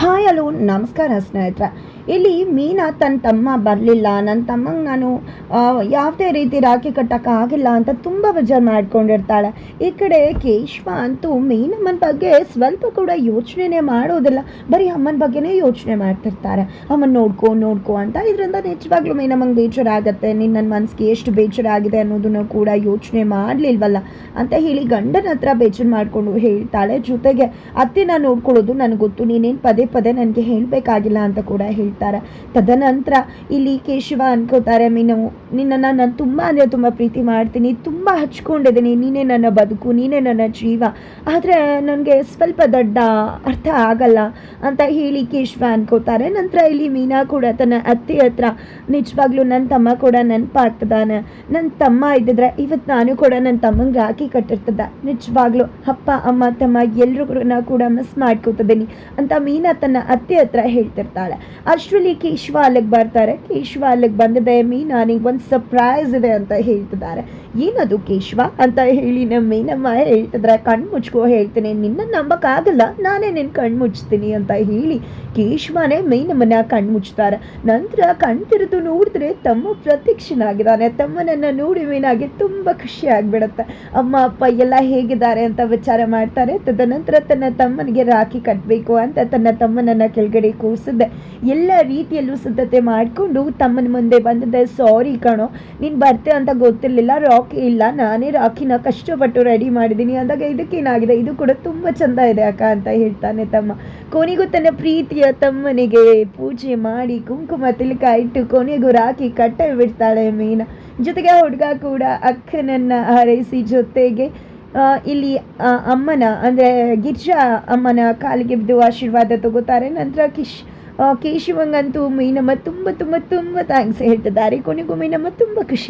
Hi hello ನಮಸ್ಕಾರ ಸ್ನೇಹಿತರ. ಇಲ್ಲಿ ಮೀನಾ ತನ್ನ ತಮ್ಮ ಬರಲಿಲ್ಲ. ನನ್ನ ತಮ್ಮಂಗೆ ನಾನು ಯಾವುದೇ ರೀತಿ ರಾಖಿ ಕಟ್ಟೋಕ್ಕಾಗಿಲ್ಲ ಅಂತ ತುಂಬ ಬೇಜಾರು ಮಾಡ್ಕೊಂಡಿರ್ತಾಳೆ. ಈ ಕಡೆ ಕೇಶವ ಅಂತೂ ಮೀನಮ್ಮನ ಬಗ್ಗೆ ಸ್ವಲ್ಪ ಕೂಡ ಯೋಚನೆನೇ ಮಾಡೋದಿಲ್ಲ. ಬರೀ ಅಮ್ಮನ ಬಗ್ಗೆನೇ ಯೋಚನೆ ಮಾಡ್ತಿರ್ತಾರೆ. ಅಮ್ಮನ ನೋಡ್ಕೊ ನೋಡ್ಕೊ ಅಂತ. ಇದರಿಂದ ನಿಜವಾಗ್ಲೂ ಮೀನಮ್ಮಂಗೆ ಬೇಜಾರಾಗತ್ತೆ. ನಿನ್ನ ನನ್ನ ಮನಸ್ಸಿಗೆ ಎಷ್ಟು ಬೇಜಾರಾಗಿದೆ ಅನ್ನೋದನ್ನು ಕೂಡ ಯೋಚನೆ ಮಾಡಲಿಲ್ವಲ್ಲ ಅಂತ ಹೇಳಿ ಗಂಡನ ಹತ್ರ ಬೇಜಾರು ಮಾಡಿಕೊಂಡು ಹೇಳ್ತಾಳೆ ಜೊತೆಗೆ. ಅತ್ತೆನ ನೋಡ್ಕೊಳ್ಳೋದು ನನಗೆ ಗೊತ್ತು. ನೀನೇನು ಪದೇ ಪದೇ ನನಗೆ ಹೇಳಬೇಕಾಗಿಲ್ಲ ಅಂತ ಕೂಡ ಹೇಳ್ತಾರೆ. ತದನಂತರ ಇಲ್ಲಿ ಕೇಶವ ಅನ್ಕೋತಾರೆ, ಮೀನು ನಿನ್ನನ್ನು ನಾನು ತುಂಬ ಅಂದರೆ ತುಂಬ ಪ್ರೀತಿ ಮಾಡ್ತೀನಿ, ತುಂಬ ಹಚ್ಕೊಂಡಿದ್ದೀನಿ, ನೀನೇ ನನ್ನ ಬದುಕು, ನೀನೇ ನನ್ನ ಜೀವ, ಆದರೆ ನನಗೆ ಸ್ವಲ್ಪ ದೊಡ್ಡ ಅರ್ಥ ಆಗಲ್ಲ, ಅಂತ ಹೇಳಿ ಕೇಶವ ಅನ್ಕೋತಾರೆ. ನಂತರ ಇಲ್ಲಿ ಮೀನಾ ಕೂಡ ತನ್ನ ಅತ್ತೆ ಹತ್ರ ನಿಜವಾಗ್ಲೂ ನನ್ನ ತಮ್ಮ ಕೂಡ ನೆನಪಾಗ್ತದಾನೆ. ನನ್ನ ತಮ್ಮ ಇದ್ದಿದ್ರೆ ಇವತ್ತು ನಾನು ಕೂಡ ನನ್ನ ತಮ್ಮಂಗೆ ರಾಖಿ ಕಟ್ಟಿರ್ತದ. ನಿಜವಾಗ್ಲೂ ಅಪ್ಪ, ಅಮ್ಮ, ತಮ್ಮ ಎಲ್ಲರೂ ಕೂಡ ಮಿಸ್ ಮಾಡ್ಕೋತಿದ್ದೀನಿ ಅಂತ ಮೀನಾ ತನ್ನ ಅತ್ತೆ ಹತ್ರ ಹೇಳ್ತಿರ್ತಾಳೆ. ಅಷ್ಟರಲ್ಲಿ ಕೇಶವ ಅಲ್ಲಿಗೆ ಬರ್ತಾರೆ. ಕೇಶವ ಅಲ್ಲಿಗೆ ಬಂದಿದೆ, ಮೀನಾ ನಿಂಗೆ ಒಂದು ಸರ್ಪ್ರೈಸ್ ಇದೆ ಅಂತ ಹೇಳ್ತಿದ್ದಾರೆ. ಏನದು ಕೇಶವ? ಅಂತ ಹೇಳಿ ನಮ್ಮ ಮೀನಮ್ಮ ಹೇಳ್ತಿದ್ರೆ ಕಣ್ಣು ಮುಚ್ಕೋ, ಹೇಳ್ತೀನಿ. ನಿನ್ನ ನಂಬಕ್ಕಾಗಲ್ಲ ನಾನೇ ನಿನ್ನ ಕಣ್ಣು ಮುಚ್ತೀನಿ ಅಂತ ಹೇಳಿ ಕೇಶವನೇ ಮೀನಮ್ಮನ ಕಣ್ಣು ಮುಚ್ತಾರೆ. ನಂತರ ಕಣ್ ತಿರುದು ನೋಡಿದ್ರೆ ತಮ್ಮ ಪ್ರತ್ಯಕ್ಷನಾಗಿದ್ದಾನೆ. ತಮ್ಮನನ್ನ ನೋಡಿ ಮೀನಾಗಿ ತುಂಬ ಖುಷಿ ಆಗಿಬಿಡುತ್ತೆ. ಅಮ್ಮ, ಅಪ್ಪ ಎಲ್ಲ ಹೇಗಿದ್ದಾರೆ? ಅಂತ ವಿಚಾರ ಮಾಡ್ತಾರೆ. ತದನಂತರ ತನ್ನ ತಮ್ಮನಿಗೆ ರಾಖಿ ಕಟ್ಟಬೇಕು ಅಂತ ತನ್ನ ತಮ್ಮನನ್ನ ಕೆಳಗಡೆ ಕೂರಿಸಿದ್ದೆ. ಎಲ್ಲ ರೀತಿಯಲ್ಲೂ ಸಿದ್ಧತೆ ಮಾಡಿಕೊಂಡು ತಮ್ಮನ ಮುಂದೆ ಬಂದಿದ್ದೆ. ಸಾರಿ ಕಣೋ, ನೀನು ಬರ್ತೆ ಅಂತ ಗೊತ್ತಿರಲಿಲ್ಲ. ರಾಕಿ ಇಲ್ಲ. ನಾನೇ ರಾಕಿನ ಕಷ್ಟಪಟ್ಟು ರೆಡಿ ಮಾಡಿದ್ದೀನಿ. ಅಂದಾಗ ಇದಕ್ಕೇನಾಗಿದೆ? ಇದು ಕೂಡ ತುಂಬ ಚಂದ ಇದೆ ಅಕ್ಕ ಅಂತ ಹೇಳ್ತಾನೆ ತಮ್ಮ. ಕೊನೆಗೂ ತನ್ನ ಪ್ರೀತಿಯ ತಮ್ಮನಿಗೆ ಪೂಜೆ ಮಾಡಿ ಕುಂಕುಮ ತಿಲಕ ಇಟ್ಟು ಕೊನೆಗೂ ರಾಕಿ ಕಟ್ಟೆ ಬಿಡ್ತಾಳೆ ಮೀನ. ಜೊತೆಗೆ ಹುಡುಗ ಕೂಡ ಅಕ್ಕನನ್ನ ಹಾರೈಸಿ ಜೊತೆಗೆ ಇಲ್ಲಿ ಅಮ್ಮನ, ಅಂದರೆ ಗಿರ್ಜಾ ಅಮ್ಮನ ಕಾಲಿಗೆ ಬಿದ್ದು ಆಶೀರ್ವಾದ ತಗೋತಾರೆ. ನಂತರ ಕಿಶ್ ಕೇಶವಂಗಂತೂ ಮೀನಮ್ಮ ತುಂಬ ತುಂಬ ತುಂಬ ಥ್ಯಾಂಕ್ಸ್ ಹೇಳ್ತಿದ್ದಾರೆ. ಕೊನೆಗೂ ಮೀನಮ್ಮ ತುಂಬ ಖುಷಿ